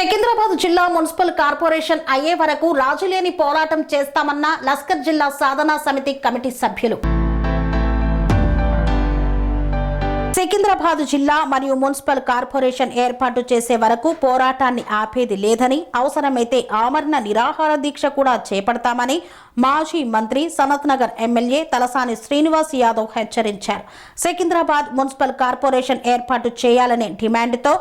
సికింద్రాబాద్ జిల్లా municipal corporation అయ్యే వరకు రాజులేని పోరాటం చేస్తామన్న లస్కర్ జిల్లా సాధనా సమితి కమిటీ సభ్యులు. సికింద్రాబాద్ జిల్లా మరియు మున్సిపల్ కార్పొరేషన్ ఏర్పాటు చేసే వరకు పోరాటాన్ని ఆపేది లేదని అవసరమైతే ఆమరణ నిరాహార దీక్ష కూడా చేపడతామని మాజీ మంత్రి సనత్ నగర్ ఎమ్మెల్యే తలసాని శ్రీనివాస్ యాదవ్ హెచ్చరించారు. సికింద్రాబాద్ మున్సిపల్ కార్పొరేషన్ ఏర్పాటు చేయాలనే డిమాండ్తో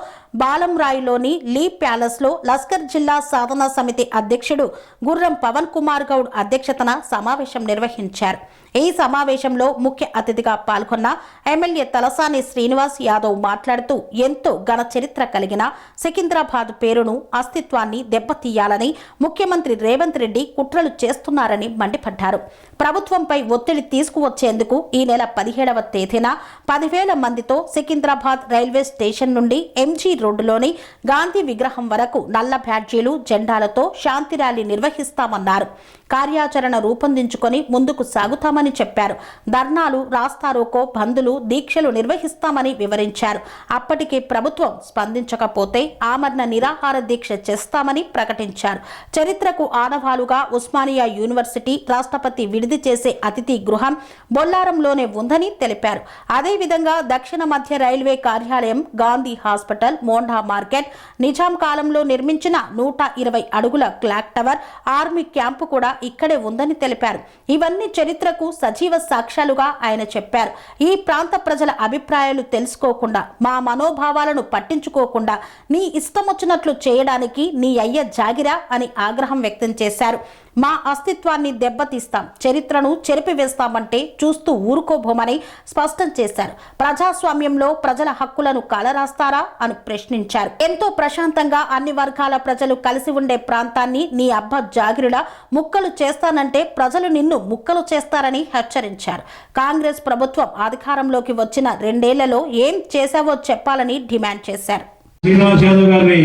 బాలంరాయిలోని లీ ప్యాలెస్లో లస్కర్ జిల్లా సాధనా సమితి అధ్యక్షుడు గుర్రం పవన్ కుమార్ గౌడ్ అధ్యక్షతన సమావేశం నిర్వహించారు. ఈ సమావేశంలో ముఖ్య అతిథిగా పాల్గొన్న ఎమ్మెల్యే తలసాని శ్రీనివాస్ యాదవ్ మాట్లాడుతూ ఎంతో ఘన చరిత్ర కలిగిన సికింద్రాబాద్ పేరును అస్తిత్వాన్ని దెబ్బతీయాలని ముఖ్యమంత్రి రేవంత్ రెడ్డి కుట్రలు చేస్తున్నారని మండిపడ్డారు. ప్రభుత్వంపై ఒత్తిడి తీసుకువచ్చేందుకు ఈ నెల పదిహేడవ తేదీన పదివేల మందితో సికింద్రాబాద్ రైల్వే స్టేషన్ నుండి ఎంజీ రోడ్డులోని గాంధీ విగ్రహం వరకు నల్ల బ్యాడ్జీలు జెండాలతో శాంతి ర్యాలీ నిర్వహిస్తామన్నారు. కార్యాచరణ రూపొందించుకొని ముందుకు సాగుతామని చెప్పారు. ధర్నాలు రాస్తారోకో బంధులు దీక్షలు నిర్వహిస్తామని వివరించారు. అప్పటికి ప్రభుత్వం స్పందించకపోతే ఆమరణ నిరాహార దీక్ష చేస్తామని ప్రకటించారు. చరిత్రకు ఆనవాలుగా ఉస్మానియా యూనివర్సిటీ రాష్ట్రపతి విడిది చేసే అతిథి గృహం బొల్లారంలోనే ఉందని తెలిపారు. అదేవిధంగా దక్షిణ మధ్య రైల్వే కార్యాలయం గాంధీ హాస్పిటల్ మోండా మార్కెట్ నిజాం కాలంలో నిర్మించిన నూట ఇరవై అడుగుల క్లాక్ టవర్ ఆర్మీ క్యాంపు కూడా ఇక్కడే ఉందని తెలిపారు. ఇవన్నీ చరిత్రకు సజీవ సాక్ష్యాలుగా ఆయన చెప్పారు. ఈ ప్రాంత ప్రజల అభిప్రాయాలు తెలుసుకోకుండా మా మనోభావాలను పట్టించుకోకుండా నీ ఇష్టం వచ్చినట్లు చేయడానికి నీ అయ్య జాగిరా అని ఆగ్రహం వ్యక్తం చేశారు. మా అస్తిత్వాన్ని దెబ్బతీస్తాం చరిత్రను చెరిపివేస్తామంటే చూస్తూ ఊరుకోబోమని స్పష్టం చేశారు. ప్రజాస్వామ్యంలో ప్రజల హక్కులను కలరాస్తారా అని ప్రశ్నించారు. ఎంతో ప్రశాంతంగా అన్ని వర్గాల ప్రజలు కలిసి ఉండే ప్రాంతాన్ని నీ అబ్బ జాగిరిలా ముక్కలు చేస్తానంటే ప్రజలు నిన్ను ముక్కలు చేస్తారని హెచ్చరించారు. కాంగ్రెస్ ప్రభుత్వం అధికారంలోకి వచ్చిన రెండేళ్ళలో ఏం చేశావో చెప్పాలని డిమాండ్ చేశారు. శ్రీనివాస్ యాదవ్ గారిని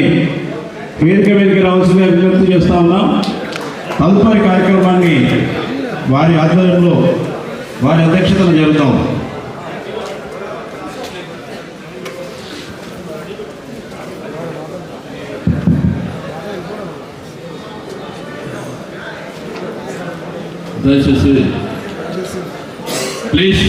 వేదిక వేదిక రావాల్సిందిగా విజ్ఞప్తి చేస్తా ఉన్నాం. తదుపరి కార్యక్రమాన్ని వారి ఆధ్వర్యంలో వారి అధ్యక్షతన జరుగుతాం దయచేసి ప్లీజ్.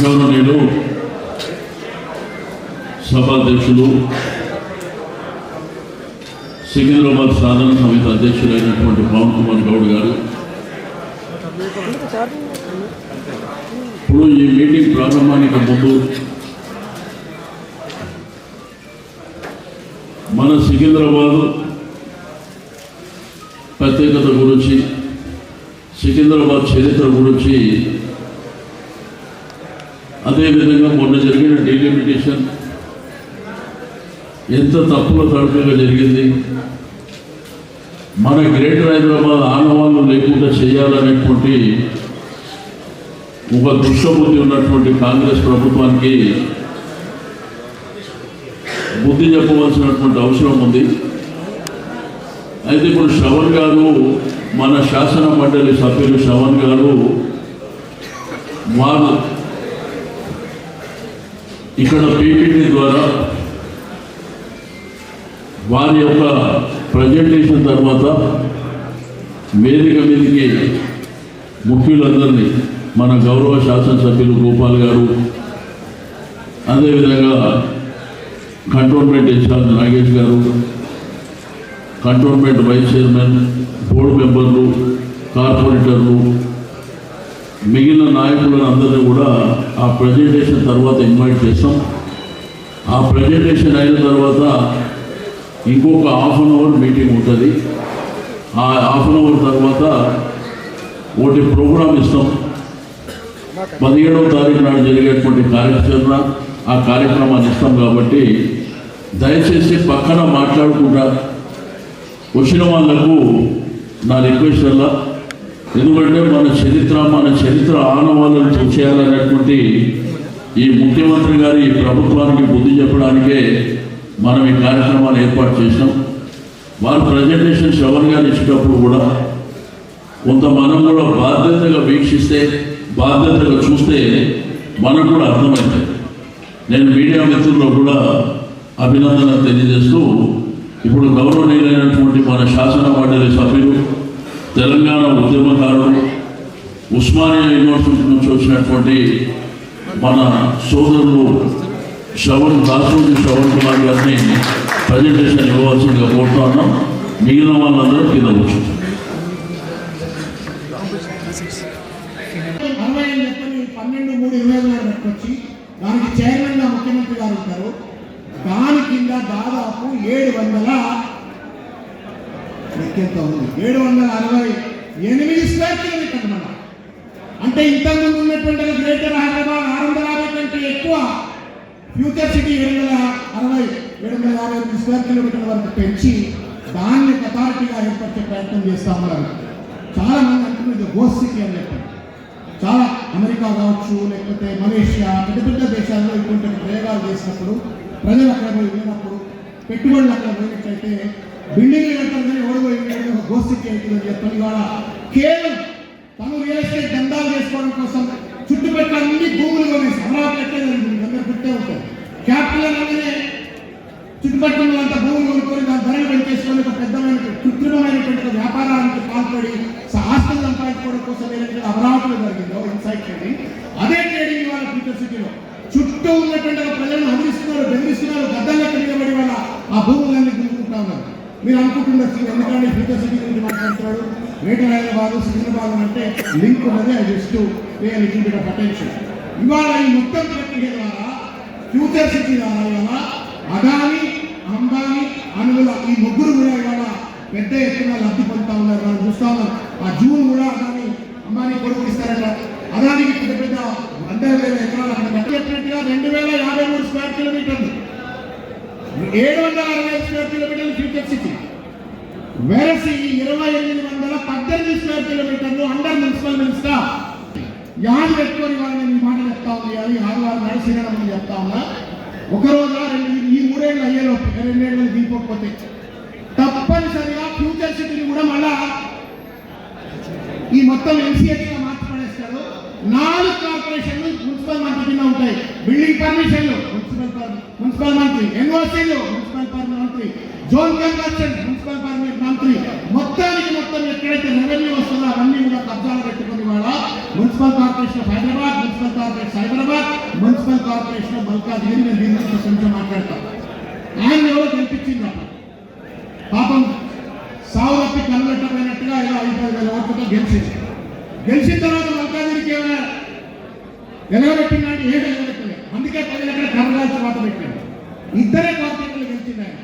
గౌరవనీయులు సభాధ్యక్షులు సికింద్రాబాద్ సాధన సమితి అధ్యక్షులైనటువంటి పవన్ కుమార్ గౌడ్ గారు. ఇప్పుడు ఈ మీటింగ్ ప్రారంభానికి ముందు మన సికింద్రాబాద్ ప్రత్యేకత గురించి సికింద్రాబాద్ చరిత్ర గురించి అదేవిధంగా మొన్న జరిగిన డీలిమిటేషన్ ఎంత తప్పుల తడుపుగా జరిగింది. మన గ్రేటర్ హైదరాబాద్ ఆనవాళ్ళు లేకుండా చేయాలనేటువంటి ఒక దుష్టబుద్ధి ఉన్నటువంటి కాంగ్రెస్ ప్రభుత్వానికి బుద్ధి చెప్పవలసినటువంటి అవసరం ఉంది. అయితే ఇప్పుడు శ్రవణ్ గారు మన శాసన మండలి సభ్యులు శ్రవణ్ గారు వారు ఇక్కడ పీపీటీ ద్వారా వారి యొక్క ప్రజెంటేషన్ తర్వాత వేదిక మీదకి ముఖ్యులందరినీ మన గౌరవ శాసనసభ్యులు గోపాల్ గారు అదేవిధంగా కంటోన్మెంట్ ఇన్ఛార్జ్ నాగేష్ గారు కంటోన్మెంట్ వైస్ చైర్మన్ బోర్డు మెంబర్లు కార్పొరేటర్లు మిగిలిన నాయకులను అందరినీ కూడా ఆ ప్రజెంటేషన్ తర్వాత ఇన్వైట్ చేస్తాం. ఆ ప్రజెంటేషన్ అయిన తర్వాత ఇంకొక హాఫ్ అన్ అవర్ మీటింగ్ ఉంటుంది. ఆ హాఫ్ అన్ అవర్ తర్వాత ఒకటి ప్రోగ్రామ్ ఇస్తాం. పదిహేడవ తారీఖు నాడు జరిగేటువంటి కార్యాచరణ ఆ కార్యక్రమాన్ని ఇస్తాం కాబట్టి దయచేసి పక్కన మాట్లాడకుండా వచ్చిన వాళ్ళకు నా రిక్వెస్ట్ వల్ల. ఎందుకంటే మన చరిత్ర మన చరిత్ర ఆనవాళ్ళను చూసేయాలనేటువంటి ఈ ముఖ్యమంత్రి గారి ఈ ప్రభుత్వానికి బుద్ధి చెప్పడానికే మనం ఈ కార్యక్రమాలు ఏర్పాటు చేసినాం. వారు ప్రజెంటేషన్ శ్రవణ్ గారు ఇచ్చేటప్పుడు కూడా కొంత మనం కూడా బాధ్యతగా వీక్షిస్తే బాధ్యతగా చూస్తే మనకు కూడా అర్థమవుతుంది నేను మీడియా మిత్రుల్లో కూడా అభినందన తెలియజేస్తూ ఇప్పుడు గౌరవనీయులైనటువంటి మన శాసన మండలి సభ్యులు తెలంగాణ ఉద్యమకారులు ఉస్మానియా యూనివర్సిటీ నుంచి వచ్చినటువంటి మన సోదరులు శ్రవణ్ రాష్ట్రపతి శ్రవణ్ కుమార్ గారిని ప్రజెంటేషన్ ఇవ్వవలసిందిగా కోరుతా మిగిలిన వాళ్ళందరూ కింద కూర్చుంటారు పన్నెండు మూడు ఇరవై ఐదు నాడు పెట్టుకొచ్చి దానికి చైర్మన్గా ముఖ్యమంత్రి గారు ఉంటారు. దాని కింద దాదాపు ఏడు వందల లెక్కెంత ఉంది. ఏడు వందల అరవై ఎనిమిది స్క్వేర్ కిలోమీటర్ మన అంటే ఇంతకుముందు ఉన్నటువంటి గ్రేటర్ హైదరాబాద్ ఆరు వందల యాభై కంటే ఎక్కువ ఫ్యూచర్ సిటీ ఏడు వందల అరవై ఏడు వందల యాభై ఎనిమిది స్క్వేర్ కిలోమీటర్ల వరకు పెంచి దాన్ని అథారిటీగా ఏర్పరిచే ప్రయత్నం చేస్తా ఉన్నారు చాలా మంది అంటున్నారు గోస్ సిటీ అని చెప్పారు చాలా అమెరికా కావచ్చు లేకపోతే మలేషియా పెద్ద పెద్ద దేశాల్లో ఇటువంటి ప్రయోగాలు చేసినప్పుడు ప్రజలు అక్కడ పోయి వెళ్ళినప్పుడు పెట్టుబడులు అక్కడ పోయినట్లయితే బిల్డింగ్లు కట్టారు కానీ ఎవరు పోయి వీళ్ళకి అవుతుందని చెప్పని కూడా కేవలం తను రియల్ ఎస్టేట్ దందాలు చేసుకోవడం కోసం చుట్టుపక్కల అన్ని భూములు కొన్ని అమరావతి ఎట్లే జరిగింది? అందరు గుర్తే ఉంటారు. క్యాపిటల్ అనగానే చుట్టుపక్కల అంత భూములు కొనుక్కొని దాని ధరలు పెంచేసుకొని ఒక పెద్దమైన కృత్రిమమైనటువంటి వ్యాపారానికి పాల్పడి స- ఆస్తులు సంపాదించుకోవడం కోసం ఏదైతే అమరావతిలో జరిగిందో. ఇన్సైట్ అని అదే ట్రేడింగ్ ఇవాళ ఫ్యూచర్ సిటీలో చుట్టూ ఉన్నటువంటి ప్రజలను అందిస్తున్నారు బెదిరిస్తున్నారు గద్దల్లో నిలబడి వాళ్ళ ఆ భూములన్నీ గుంజుకుంటా ఉన్నారు. మీరు అనుకుంటున్నారు ఎందుకంటే ఫ్యూచర్ సిటీ గురించి మాట్లాడుతున్నాడు. గ్రేటర్ హైదరాబాద్ సికింద్రాబాద్ అంటే లింక్ ఉన్నది అది ఇస్తూ just little bit of attention ఇవాళ ఈ మొత్తం ప్రక్రియ ద్వారా ఫ్యూచర్ సిటీ ద్వారా ఇవాళ అదాని అంబానీ అనుగుల ఈ ముగ్గురు కూడా ఇవాళ పెద్ద ఎత్తున లబ్ధి పొందుతా ఉన్నారు. మనం చూస్తా ఉన్నాం. ఆ జూన్ కూడా అదాని అంబానీ కొడుకు ఇస్తారట. అదానికి పెద్ద పెద్ద వందల వేల ఎకరాలు అక్కడ కట్టినట్టుగా రెండు వేల యాభై మూడు స్క్వేర్ కిలోమీటర్లు ఏడు వందల అరవై స్క్వేర్ కిలోమీటర్లు ఫ్యూచర్ సిటీ వెరసి ఇరవై ఎనిమిది వందల పద్దెనిమిది స్క్వేర్ కిలోమీటర్లు అండర్ మున్సిపల్ మినిస్టర్ యాది పెట్టుకొని వాళ్ళు నేను ఈ మాట చెప్తా ఉంది అది ఆదివారం నరసింహని చెప్తా ఉన్నా. ఒకరోజు రెండు ఈ మూడేళ్ళు అయ్యేలోపు రెండేళ్ళు దిగిపోకపోతే తప్పనిసరిగా ఫ్యూచర్ సిటీని కూడా మళ్ళా ఈ మొత్తం ఎన్సీహెచ్గా నాలుగు కార్పొరేషన్లు మున్సిపల్ మంత్రి కింద ఉంటాయి. బిల్డింగ్ పర్మిషన్లు మున్సిపల్ మున్సిపల్ మంత్రి. ఎన్ఓసీలు మున్సిపల్ పర్ మంత్రి. జోన్ కన్వర్షన్ మున్సిపల్ పర్మిట్ మంత్రి. మొత్తానికి మొత్తం ఎక్కడైతే రెవెన్యూ వస్తుందో అవన్నీ కూడా కబ్జాలు పెట్టుకుని వాళ్ళ municipal corporation of Hyderabad municipal corporation Hyderabad municipal corporation of Malkajgiri నేను దీని గురించి కొంచెం మాట్లాడతాను ఆయన ఎవరో కనిపించింది పాపం సావు తప్పి కనబెట్టమైనట్టుగా ఇలా ఐదు పది వేల ఓట్లతో గెలిచింది. గెలిచిన తర్వాత మల్కాజ్గిరికి ఏమైనా నిలబెట్టిందంటే ఏడు నిలబెట్టలేదు అందుకే ప్రజలు ఎక్కడ కర్రగాల్చి మాట పెట్టాడు ఇద్దరే కార్పొరేటర్లు గెలిచింది ఆయన.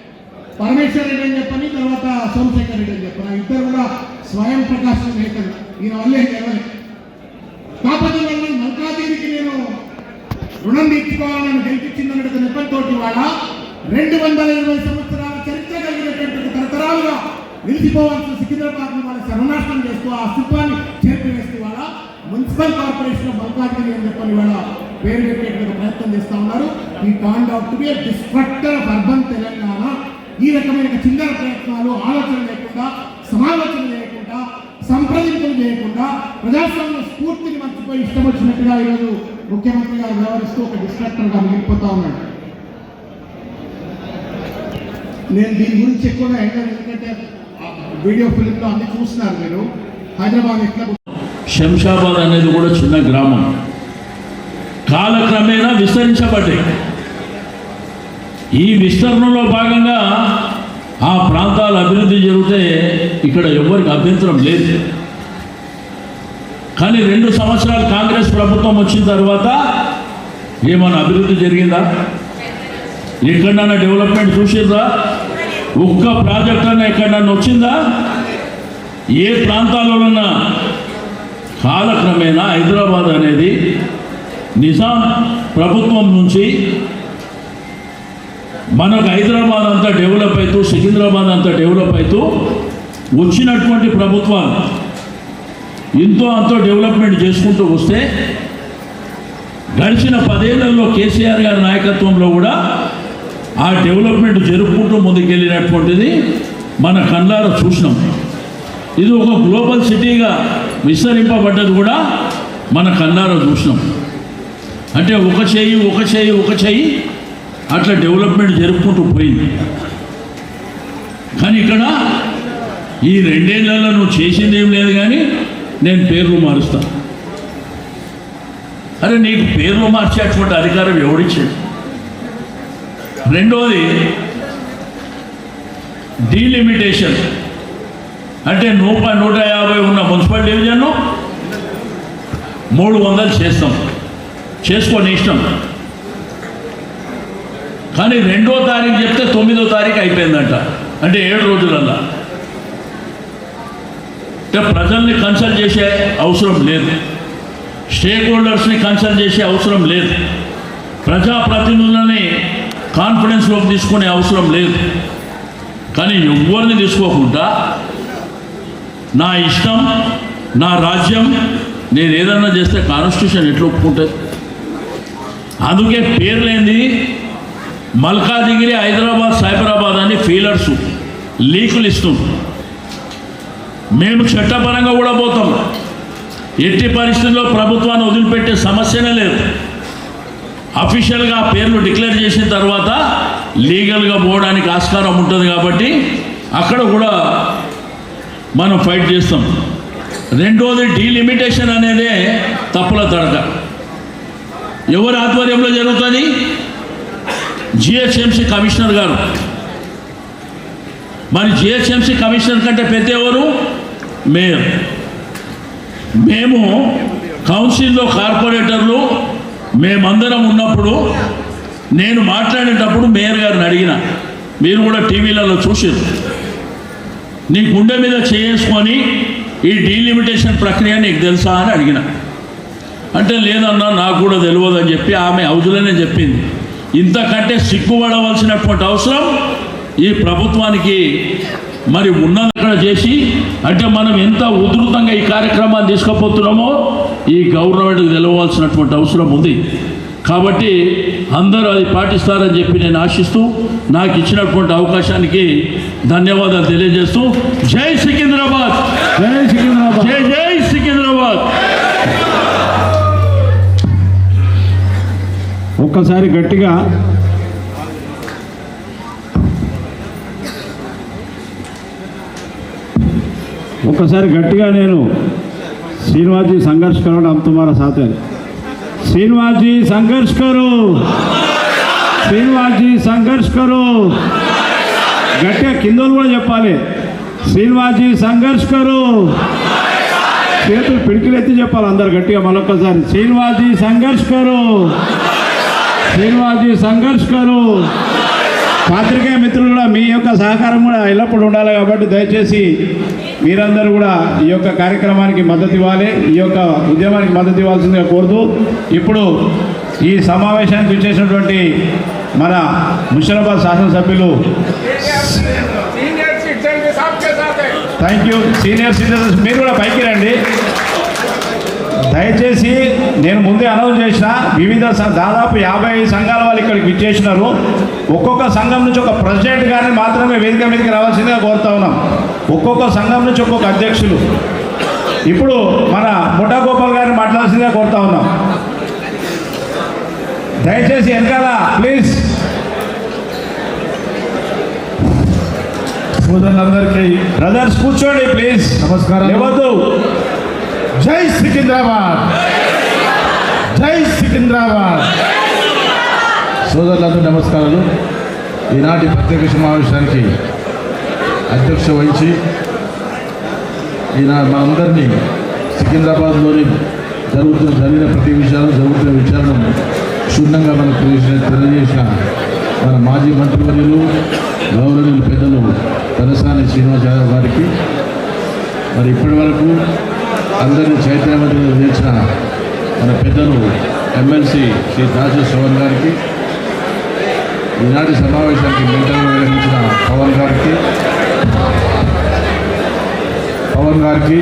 పరమేశ్వర్ రెడ్డి అని చెప్పని తర్వాత సోమశేఖర్ రెడ్డి అని చెప్పని ఇద్దరు కూడా స్వయం ప్రకాశం నేతలు. ఈయన వల్లే రెండు వందల ఇరవై సంవత్సరాల చరిత్ర కలిగినటువంటి తరతరాలుగా నిలిచిపోవాల్సిన సికింద్రాబాద్ వాళ్ళ సర్వనాశనం చేస్తూ ఆ అస్తిత్వాన్ని చేర్పివేస్తూ వాళ్ళ మున్సిపల్ కార్పొరేషన్ ఆఫ్ మల్కాజ్గిరి అని చెప్పని వాళ్ళ పేరు పెట్టేటువంటి ప్రయత్నం చేస్తూ ఉన్నారు. ఈ kind of to be destructor of urban Telangana. ఈ రకమైన చిన్న ప్రయత్నాలు ఆలోచన లేకుండా సమాలోచన లేకుండా సంప్రదింపులు చేయకుండా ప్రజాస్వామ్య స్ఫూర్తిని మర్చిపోయి ఇష్టం వచ్చినట్టుగా ఈరోజు ముఖ్యమంత్రి గారు వ్యవహరిస్తూ ఒక డిస్ట్రాక్టర్గా మిగిలిపోతా ఉన్నాడు నేను దీని గురించి ఎక్కువగా ఎంటర్ ఎందుకంటే వీడియో ఫిలింలో అన్ని చూస్తున్నారు మీరు. హైదరాబాద్ ఎట్లా శంషాబాద్ అనేది కూడా చిన్న గ్రామం. కాలక్రమేణా విస్తరించబడ్డాయి. ఈ విస్తరణలో భాగంగా ఆ ప్రాంతాల అభివృద్ధి జరిగితే ఇక్కడ ఎవరికి అభ్యంతరం లేదు. కానీ రెండు సంవత్సరాలు కాంగ్రెస్ ప్రభుత్వం వచ్చిన తర్వాత ఏమైనా అభివృద్ధి జరిగిందా? ఎక్కడన్నా డెవలప్మెంట్ చూసిందా ఒక్క ప్రాజెక్ట్ అన్న ఎక్కడన్నా వచ్చిందా ఏ ప్రాంతాల్లోనన్నా? కాలక్రమేణా హైదరాబాద్ అనేది నిజాం ప్రభుత్వం నుంచి మనకు హైదరాబాద్ అంతా డెవలప్ అవుతూ సికింద్రాబాద్ అంతా డెవలప్ అవుతూ వచ్చినటువంటి ప్రభుత్వాలు ఎంతో అంతో డెవలప్మెంట్ చేసుకుంటూ వస్తే గడిచిన పదేళ్ళలో కేసీఆర్ గారి నాయకత్వంలో కూడా ఆ డెవలప్మెంట్ జరుపుకుంటూ ముందుకెళ్ళినటువంటిది మన కళ్ళారా చూసినాం ఇది ఒక గ్లోబల్ సిటీగా విస్తరింపబడ్డది కూడా మన కళ్ళారా చూసినాం అంటే ఒక చెయ్యి ఒక చెయ్యి ఒక చెయ్యి అట్లా డెవలప్మెంట్ జరుపుకుంటూ పోయింది. కానీ ఇక్కడ ఈ రెండేళ్ళలో నువ్వు చేసింది ఏం లేదు కానీ నేను పేర్లు మారుస్తాను అరే నీకు పేర్లు మార్చేటువంటి అధికారం ఎవడిచ్చాడు రెండోది డీలిమిటేషన్ అంటే నూట నూట యాభై ఉన్న మున్సిపల్ డివిజన్ను మూడు వందలు చేస్తాం. చేసుకొని ఇష్టం. కానీ రెండో తారీఖు చెప్తే తొమ్మిదో తారీఖు అయిపోయిందంట. అంటే ఏడు రోజులల్లా. అంటే ప్రజల్ని కన్సల్ట్ చేసే అవసరం లేదు. స్టేక్ హోల్డర్స్ని కన్సల్ట్ చేసే అవసరం లేదు. ప్రజాప్రతినిధులని కాన్ఫిడెన్స్లోకి తీసుకునే అవసరం లేదు. కానీ ఎవరిని తీసుకోకుండా నా ఇష్టం నా రాజ్యం నేను ఏదన్నా చేస్తే కాన్స్టిట్యూషన్ ఎట్లా ఒప్పుకుంటుంది? అందుకే పేర్లేంది మల్కాజిగిరి హైదరాబాద్ సైబరాబాద్ అని ఫీలర్స్ లీకులు ఇస్తాం మేము చట్టపరంగా కూడా పోతాం. ఎట్టి పరిస్థితుల్లో ప్రభుత్వాన్ని వదిలిపెట్టే సమస్యనే లేదు. అఫీషియల్గా పేర్లు డిక్లేర్ చేసిన తర్వాత లీగల్గా పోవడానికి ఆస్కారం ఉంటుంది కాబట్టి అక్కడ కూడా మనం ఫైట్ చేస్తాం. రెండోది డీలిమిటేషన్ అనేదే తప్పుల తడక. ఎవరి ఆధ్వర్యంలో జరుగుతుంది? జిహెచ్ఎంసీ కమిషనర్ గారు. మరి జిహెచ్ఎంసీ కమిషనర్ కంటే పెద్ద ఎవరు? మేయర్ మేము కౌన్సిల్లో కార్పొరేటర్లు మేమందరం ఉన్నప్పుడు నేను మాట్లాడేటప్పుడు మేయర్ గారిని అడిగిన. మీరు కూడా టీవీలలో చూసారు నీ గుండె మీద చేసుకొని ఈ డీలిమిటేషన్ ప్రక్రియ నీకు తెలుసా అని అడిగిన. అంటే లేదన్నా నాకు కూడా తెలియదు అని చెప్పి ఆమె హౌజులోనే చెప్పింది. ఇంతకంటే సిగ్గుపడవలసినటువంటి అవసరం ఈ ప్రభుత్వానికి మరి ఉన్నది అక్కడ చేసి అంటే మనం ఎంత ఉధృతంగా ఈ కార్యక్రమాన్ని తీసుకుపోతున్నామో ఈ గవర్నమెంట్కి తెలవాల్సినటువంటి అవసరం ఉంది. కాబట్టి అందరూ అది పాటిస్తారని చెప్పి నేను ఆశిస్తూ నాకు ఇచ్చినటువంటి అవకాశానికి ధన్యవాదాలు తెలియజేస్తూ జై సికింద్రాబాద్! జై సికింద్రాబాద్! జై జై సికింద్రాబాద్! ఒక్కసారి గట్టిగా ఒక్కసారి గట్టిగా నేను శ్రీనివాజీ సంఘర్ష్ కరో హమ్ తుమారా శ్రీనివాజీ సంఘర్ష్ కరో శ్రీనివాజీ సంఘర్ష్ గట్టిగా కింద కూడా చెప్పాలి. శ్రీనివాజీ సంఘర్షకరు! చేతులు పిడికిలెత్తి చెప్పాలి అందరు గట్టిగా మరొకసారి శ్రీనివాజీ సంఘర్ష్ కరో శ్రీనివాజీ సంఘర్ష్ కరో పాత్రికేయ మిత్రులు కూడా మీ యొక్క సహకారం కూడా ఎల్లప్పుడు ఉండాలి కాబట్టి దయచేసి మీరందరూ కూడా ఈ యొక్క కార్యక్రమానికి మద్దతు ఇవ్వాలి ఈ యొక్క ఉద్యమానికి మద్దతు ఇవ్వాల్సిందిగా కోరుతూ ఇప్పుడు ఈ సమావేశానికి వచ్చేసినటువంటి మన ముషరాబాద్ శాసనసభ్యులు థ్యాంక్ యూ సీనియర్ సిటిజన్స్ మీరు కూడా పైకి రండి. దయచేసి నేను ముందే అనౌన్స్ చేసిన వివిధ దాదాపు యాభై ఐదు సంఘాల వాళ్ళు ఇక్కడికి విచ్చేసినారు. ఒక్కొక్క సంఘం నుంచి ఒక ప్రెసిడెంట్ గారిని మాత్రమే వేదిక మీదకి రావాల్సిందిగా కోరుతా ఉన్నాం. ఒక్కొక్క సంఘం నుంచి ఒక్కొక్క అధ్యక్షులు. ఇప్పుడు మన ముఠా గోపాల్ గారిని మాట్లాడాల్సిందిగా కోరుతా ఉన్నాం. దయచేసి వెనకాల ప్లీజ్. సోదరులందరికీ బ్రదర్స్ కూర్చోండి ప్లీజ్. నమస్కారం. ఇవ్వద్దు జై సికింద్రాబాద్. జై సికింద్రాబాద్. సోదరులందరూ నమస్కారాలు. ఈనాటి ప్రత్యేక సమావేశానికి అధ్యక్ష వహించి ఈయన మనందరినీ సికింద్రాబాద్లోని జరుగుతున్న జరిగిన ప్రతి విషయాలు జరుగుతున్న విషయాలను క్షుణ్ణంగా మనకు తెలియజేసిన మన మాజీ మంత్రివర్యులు గౌరవనీయులు పెద్దలు తలసాని శ్రీనివాస్ యాదవ్ గారికి మరి ఇప్పటి వరకు అందరినీ చైతన్యవంతులు చేసిన మన పెద్దలు ఎమ్మెల్సీ శ్రీ దాసు శ్రవణ్ గారికి ఈనాటి సమావేశానికి మెంటలు నిర్వహించిన పవన్ గారికి పవన్ గారికి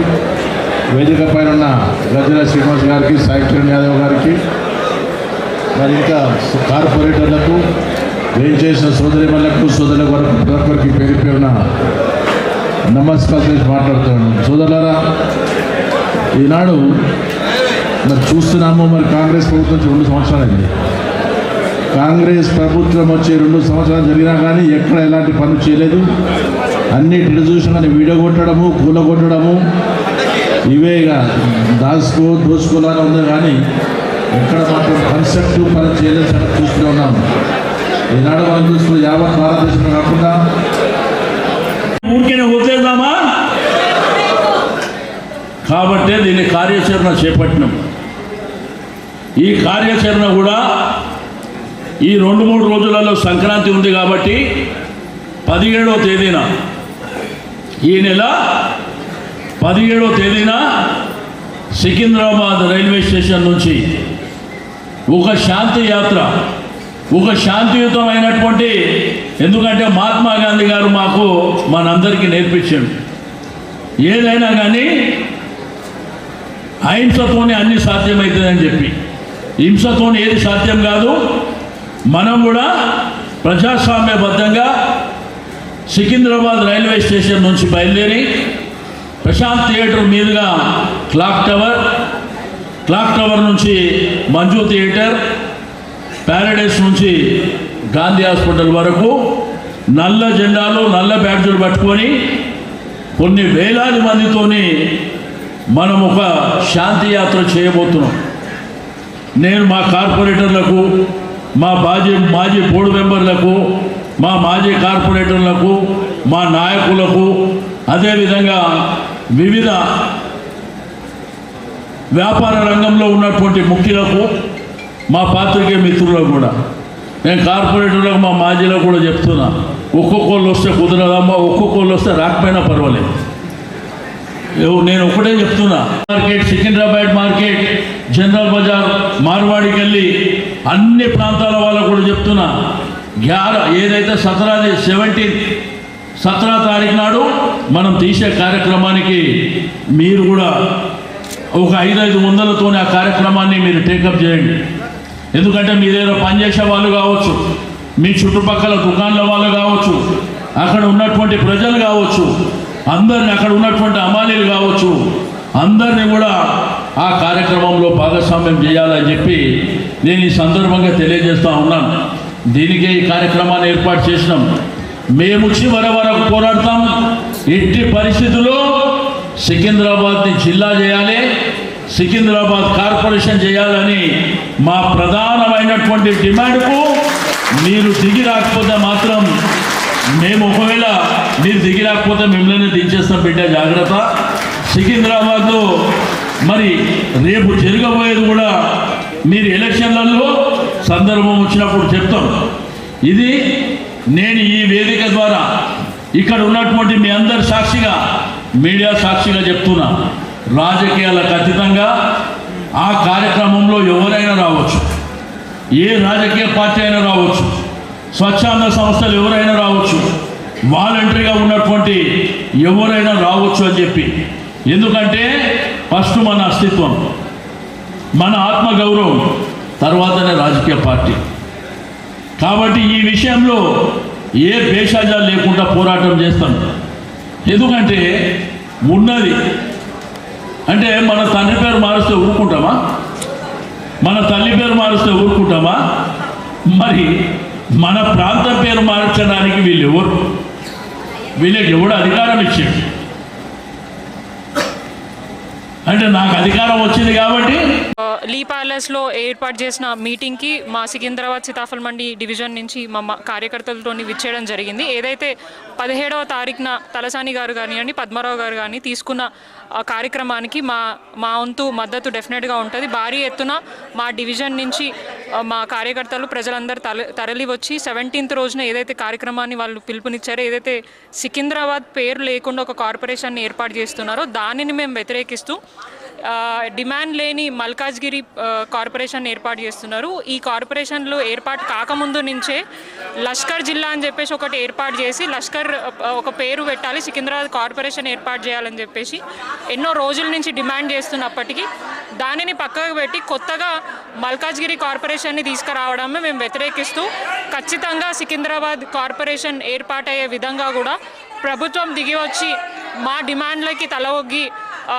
వేదిక పైన ఉన్న గజల శ్రీనివాస్ గారికి సాయి కిరణ్ యాదవ్ గారికి మరి ఇంకా కార్పొరేటర్లకు వేం చేసిన మళ్ళకు సోదరుల వరకు ప్రతి ఒక్కరికి పేరు పేరున నమస్కారం చేసి మాట్లాడుతున్నాను. సోదరులారా ఈనాడు మరి చూస్తున్నాము మరి కాంగ్రెస్ ప్రభుత్వం నుంచి రెండు సంవత్సరాలైంది కాంగ్రెస్ ప్రభుత్వం వచ్చి రెండు సంవత్సరాలు జరిగినా కానీ ఎక్కడ ఎలాంటి పనులు చేయలేదు. అన్నిటిని చూసినా కానీ వీడియో కొట్టడము కూల కొట్టడము. ఇవే ఇక దాచుకో దోచుకోవాలని ఉంది కానీ ఎక్కడ మాత్రం కన్స్ట్రక్టివ్ పని చేయలేదు అని చూస్తూనే ఉన్నాము ఈనాడు మనం చూస్తూ యావత్ భారతదేశంలో కాకుండా ఊరికే వదిలేద్దామా? కాబట్టే దీన్ని కార్యాచరణ చేపట్టినాం. ఈ కార్యాచరణ కూడా ఈ రెండు మూడు రోజులలో సంక్రాంతి ఉంది కాబట్టి పదిహేడవ తేదీన ఈ నెల పదిహేడవ తేదీన సికింద్రాబాద్ రైల్వే స్టేషన్ నుంచి ఒక శాంతి యాత్ర ఒక శాంతియుతమైనటువంటి ఎందుకంటే మహాత్మా గాంధీ గారు మాకు మనందరికీ నేర్పించండి. ఏదైనా కానీ అహింసతోనే అన్ని సాధ్యమవుతుందని చెప్పి. హింసతోనే ఏది సాధ్యం కాదు మనం కూడా ప్రజాస్వామ్యబద్ధంగా సికింద్రాబాద్ రైల్వే స్టేషన్ నుంచి బయలుదేరి ప్రశాంత్ థియేటర్ మీదుగా క్లాక్ టవర్ క్లాక్ టవర్ నుంచి మంజు థియేటర్ ప్యారడైస్ నుంచి గాంధీ హాస్పిటల్ వరకు నల్ల జెండాలు నల్ల బ్యాడ్జులు పట్టుకొని కొన్ని వేలాది మందితోని మనం ఒక శాంతి యాత్ర చేయబోతున్నాం. నేను మా కార్పొరేటర్లకు మా మాజీ మాజీ బోర్డు మెంబర్లకు మా మాజీ కార్పొరేటర్లకు మా నాయకులకు అదేవిధంగా వివిధ వ్యాపార రంగంలో ఉన్నటువంటి ముఖ్యులకు మా పాత్రికే మిత్రులకు కూడా. నేను కార్పొరేటర్లకు మా మాజీలకు కూడా చెప్తున్నా. ఒక్కొక్కళ్ళు వస్తే కుదరదమ్మా ఒక్కొక్కళ్ళు వస్తే రాకపోయినా పర్వాలేదు. నేను ఒకటే చెప్తున్నా. Market Secunderabad market general Bazaar మార్వాడికి వెళ్ళి అన్ని ప్రాంతాల వాళ్ళకు కూడా చెప్తున్నా. గ్యార ఏదైతే సతరాది సెవెంటీన్ సతరా తారీఖు నాడు మనం తీసే కార్యక్రమానికి మీరు కూడా ఒక ఐదు ఐదు వందలతోనే ఆ కార్యక్రమాన్ని మీరు టేకప్ చేయండి. ఎందుకంటే మీరేదో పనిచేసే వాళ్ళు కావచ్చు మీ చుట్టుపక్కల దుకాణాల వాళ్ళు కావచ్చు అక్కడ ఉన్నటువంటి ప్రజలు కావచ్చు అందరిని అక్కడ ఉన్నటువంటి అమాలీలు కావచ్చు అందరిని కూడా ఆ కార్యక్రమంలో భాగస్వామ్యం చేయాలని చెప్పి నేను ఈ సందర్భంగా తెలియజేస్తూ ఉన్నాను. దీనికే ఈ కార్యక్రమాన్ని ఏర్పాటు చేసినాం. మేము చివరి వరకు పోరాడతాం. ఎట్టి పరిస్థితుల్లో సికింద్రాబాద్ని జిల్లా చేయాలి సికింద్రాబాద్ కార్పొరేషన్ చేయాలని మా ప్రధానమైనటువంటి డిమాండ్కు మీరు దిగి రాకపోతే మాత్రం మేము ఒకవేళ మీరు దిగి రాకపోతే మిమ్మల్ని దించేస్తాం బిడ్డ జాగ్రత్త. సికింద్రాబాద్లో మరి రేపు జరగబోయేది కూడా మీరు ఎలక్షన్లలో సందర్భం వచ్చినప్పుడు చెప్తాం. ఇది నేను ఈ వేదిక ద్వారా ఇక్కడ ఉన్నటువంటి మీ అందరి సాక్షిగా మీడియా సాక్షిగా చెప్తున్నా. రాజకీయాలకు అతీతంగా ఆ కార్యక్రమంలో ఎవరైనా రావచ్చు. ఏ రాజకీయ పార్టీ అయినా రావచ్చు. స్వచ్ఛంద సంస్థలు ఎవరైనా రావచ్చు. వాలంటరీగా ఉన్నటువంటి ఎవరైనా రావచ్చు అని చెప్పి. ఎందుకంటే ఫస్ట్ మన అస్తిత్వం మన ఆత్మగౌరవం తర్వాతనే రాజకీయ పార్టీ. కాబట్టి ఈ విషయంలో ఏ భేషాజాలు లేకుండా పోరాటం చేస్తాం. ఎందుకంటే ఉన్నది. అంటే మన తండ్రి పేరు మారుస్తే ఊరుకుంటామా? మన తల్లి పేరు మారుస్తే ఊరుకుంటామా? మరి మన ప్రాంతం పేరు మార్చడానికి వీళ్ళు ఎవరు? వీళ్ళకి ఎవడు అధికారం ఇచ్చాడు? అంటే నాకు అధికారం వచ్చింది కాబట్టి లీ ప్యాలెస్లో ఏర్పాటు చేసిన మీటింగ్కి మా సికింద్రాబాద్ సీతాఫల్ మండి డివిజన్ నుంచి మా కార్యకర్తలతో విచ్చేయడం జరిగింది. ఏదైతే పదిహేడవ తారీఖున తలసాని గారు కానివ్వండి పద్మారావు గారు కానీ తీసుకున్న కార్యక్రమానికి మా మా వంతు మద్దతు డెఫినెట్గా ఉంటుంది. భారీ ఎత్తున మా డివిజన్ నుంచి మా కార్యకర్తలు ప్రజలందరూ తల తరలి వచ్చి సెవెంటీన్త్ రోజున ఏదైతే కార్యక్రమాన్ని వాళ్ళు పిలుపునిచ్చారో ఏదైతే సికింద్రాబాద్ పేరు లేకుండా ఒక కార్పొరేషన్ని ఏర్పాటు చేస్తున్నారో దానిని మేము వ్యతిరేకిస్తూ డిమాండ్ లేని మల్కాజ్గిరి కార్పొరేషన్ ఏర్పాటు చేస్తున్నారు. ఈ కార్పొరేషన్లు ఏర్పాటు కాకముందు నుంచే లష్కర్ జిల్లా అని చెప్పేసి ఒకటి ఏర్పాటు చేసి లష్కర్ ఒక పేరు పెట్టాలి సికింద్రాబాద్ కార్పొరేషన్ ఏర్పాటు చేయాలని చెప్పేసి ఎన్నో రోజుల నుంచి డిమాండ్ చేస్తున్నప్పటికీ దానిని పక్కకు పెట్టి కొత్తగా మల్కాజ్గిరి కార్పొరేషన్ని తీసుకురావడమే మేము వ్యతిరేకిస్తూ ఖచ్చితంగా సికింద్రాబాద్ కార్పొరేషన్ ఏర్పాటయ్యే విధంగా కూడా ప్రభుత్వం దిగి వచ్చి మా డిమాండ్లకి తల ఒగ్గి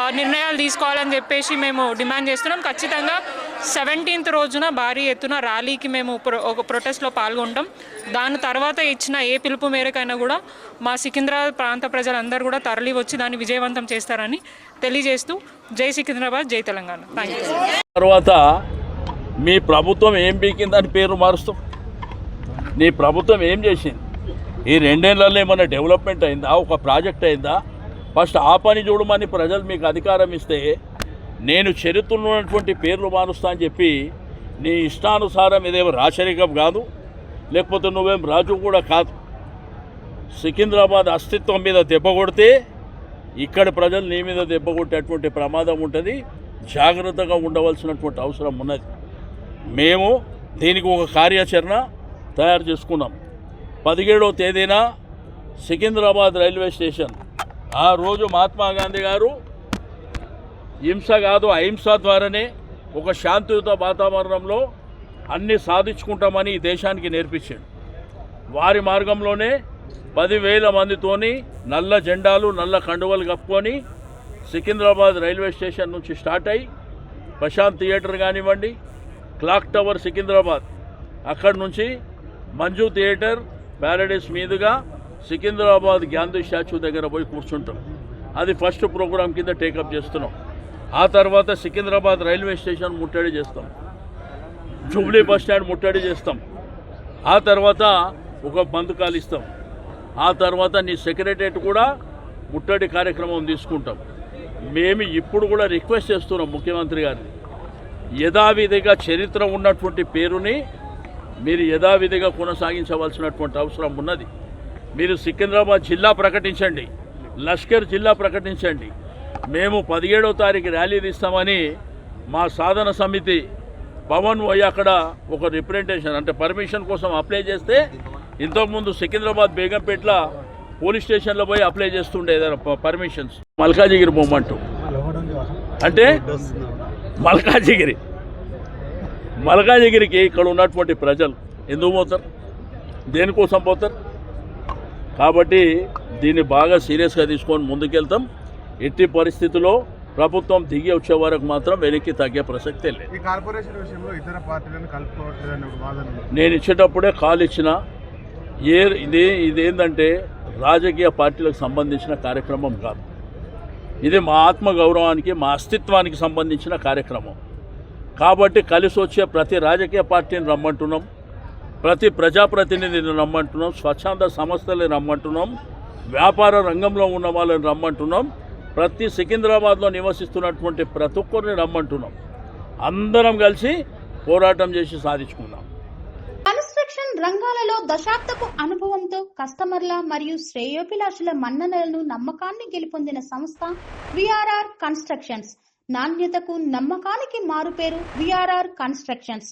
నిర్ణయాలు తీసుకోవాలని చెప్పేసి మేము డిమాండ్ చేస్తున్నాం. ఖచ్చితంగా సెవెంటీన్త్ రోజున భారీ ఎత్తున ర్యాలీకి మేము ప్రొ- ఒక ప్రొటెస్ట్లో పాల్గొంటాం. దాని తర్వాత ఇచ్చిన ఏ పిలుపు మేరకైనా కూడా మా సికింద్రాబాద్ ప్రాంత ప్రజలందరూ కూడా తరలి వచ్చి దాన్ని విజయవంతం చేస్తారని తెలియజేస్తూ జై సికింద్రాబాద్ జై తెలంగాణ. థ్యాంక్ తర్వాత మీ ప్రభుత్వం ఏం పీకిందని పేరు మారుస్తాం. నీ ప్రభుత్వం ఏం చేసింది? ఈ రెండేళ్ళలో ఏమైనా డెవలప్మెంట్ అయిందా? ఒక ప్రాజెక్ట్ అయిందా? ఫస్ట్ ఆ పని చూడమని ప్రజలు మీకు అధికారం ఇస్తే నేను చరిత్రన్నటువంటి పేర్లు మారుస్తా అని చెప్పి నీ ఇష్టానుసారం ఇదేమో రాచరికం కాదు లేకపోతే నువ్వేం రాజు కూడా కాదు. సికింద్రాబాద్ అస్తిత్వం మీద దెబ్బ కొడితే ఇక్కడ ప్రజలు నీ మీద దెబ్బ కొట్టేటువంటి ప్రమాదం ఉంటుంది జాగ్రత్తగా ఉండవలసినటువంటి అవసరం ఉన్నది. మేము దీనికి ఒక కార్యాచరణ తయారు చేసుకున్నాం. పదిహేడవ తేదీన సికింద్రాబాద్ రైల్వే స్టేషన్ ఆ రోజు మహాత్మా గాంధీ గారు హింస కాదు అహింస ద్వారానే ఒక శాంతియుత వాతావరణంలో అన్ని సాధించుకుంటామని ఈ దేశానికి నేర్పించాడు. వారి మార్గంలోనే పదివేల మందితోని నల్ల జెండాలు నల్ల కండువలు కప్పుకొని సికింద్రాబాద్ రైల్వే స్టేషన్ నుంచి స్టార్ట్ అయ్యి ప్రశాంత్ థియేటర్ కానివ్వండి క్లాక్ టవర్ సికింద్రాబాద్. అక్కడి నుంచి మంజు థియేటర్ ప్యారడైస్ మీదుగా సికింద్రాబాద్ గాంధీ స్టాచ్యూ దగ్గర పోయి కూర్చుంటాం. అది ఫస్ట్ ప్రోగ్రాం కింద టేకప్ చేస్తున్నాం. ఆ తర్వాత సికింద్రాబాద్ రైల్వే స్టేషన్ ముట్టడి చేస్తాం. జూబ్లీ బస్ స్టాండ్ ముట్టడి చేస్తాం. ఆ తర్వాత ఒక బంధుకాలు ఇస్తాం. ఆ తర్వాత నీ సెక్రటరేట్ కూడా ముట్టడి కార్యక్రమం తీసుకుంటాం. మేము ఇప్పుడు కూడా రిక్వెస్ట్ చేస్తున్నాం ముఖ్యమంత్రి గారిని. యథావిధిగా చరిత్ర ఉన్నటువంటి పేరుని మీరు యథావిధిగా కొనసాగించవలసినటువంటి అవసరం ఉన్నది. మీరు సికింద్రాబాద్ జిల్లా ప్రకటించండి. లష్కర్ జిల్లా ప్రకటించండి. మేము పదిహేడవ తారీఖు ర్యాలీ తీస్తామని మా సాధన సమితి పవన్ పోయి అక్కడ ఒక రిప్రజెంటేషన్ అంటే పర్మిషన్ కోసం అప్లై చేస్తే ఇంతకుముందు సికింద్రాబాద్ బేగంపేట్ల పోలీస్ స్టేషన్లో పోయి అప్లై చేస్తుండే ఏదైనా పర్మిషన్స్. మల్కాజిగిరి మూమెంట్ అంటే మల్కాజిగిరి. మల్కాజిగిరికి ఇక్కడ ఉన్నటువంటి ప్రజలు ఎందుకు పోతారు? దేనికోసం పోతారు? కాబట్టి దీన్ని బాగా సీరియస్గా తీసుకొని ముందుకెళ్తాం. ఎట్టి పరిస్థితుల్లో ప్రభుత్వం దిగి వచ్చే వరకు మాత్రం వెనక్కి తగ్గే ప్రసక్తే లేదు. ఈ కార్పొరేషన్ విషయంలో ఇతర పార్టీలను కలుపుకోవట్లేదని ఒక వాదన ఉంది. నేను ఇచ్చేటప్పుడే కాల్ ఇచ్చిన. ఏ ఇది ఇదేంటంటే రాజకీయ పార్టీలకు సంబంధించిన కార్యక్రమం కాదు. ఇది మా ఆత్మ గౌరవానికి మా అస్తిత్వానికి సంబంధించిన కార్యక్రమం. కాబట్టి కలిసి వచ్చే ప్రతి రాజకీయ పార్టీని రమ్మంటున్నాం. ప్రతి ప్రజాప్రతినిధిని రమ్మంటున్నాం స్వచ్ఛంద సంస్థల్ని రమ్మంటున్నాం వ్యాపార రంగంలో ఉన్న వాళ్ళని రమ్మంటున్నాం ప్రతి సికింద్రాబాద్లో నివసిస్తున్నటువంటి ప్రతి ఒక్కరిని రమ్మంటున్నాం. అందరం కలిసి పోరాటం చేసి సాధించుకుందాం. కన్స్ట్రక్షన్ రంగాలలో దశాబ్దపు అనుభవంతో కస్టమర్ల మరియు శ్రేయోభిలాషుల మన్ననలను నమ్మకాన్ని గెలుపొందిన సంస్థ విఆర్ఆర్ కన్స్ట్రక్షన్స్. నాణ్యతకు నమ్మకానికి మారుపేరు VRR constructions.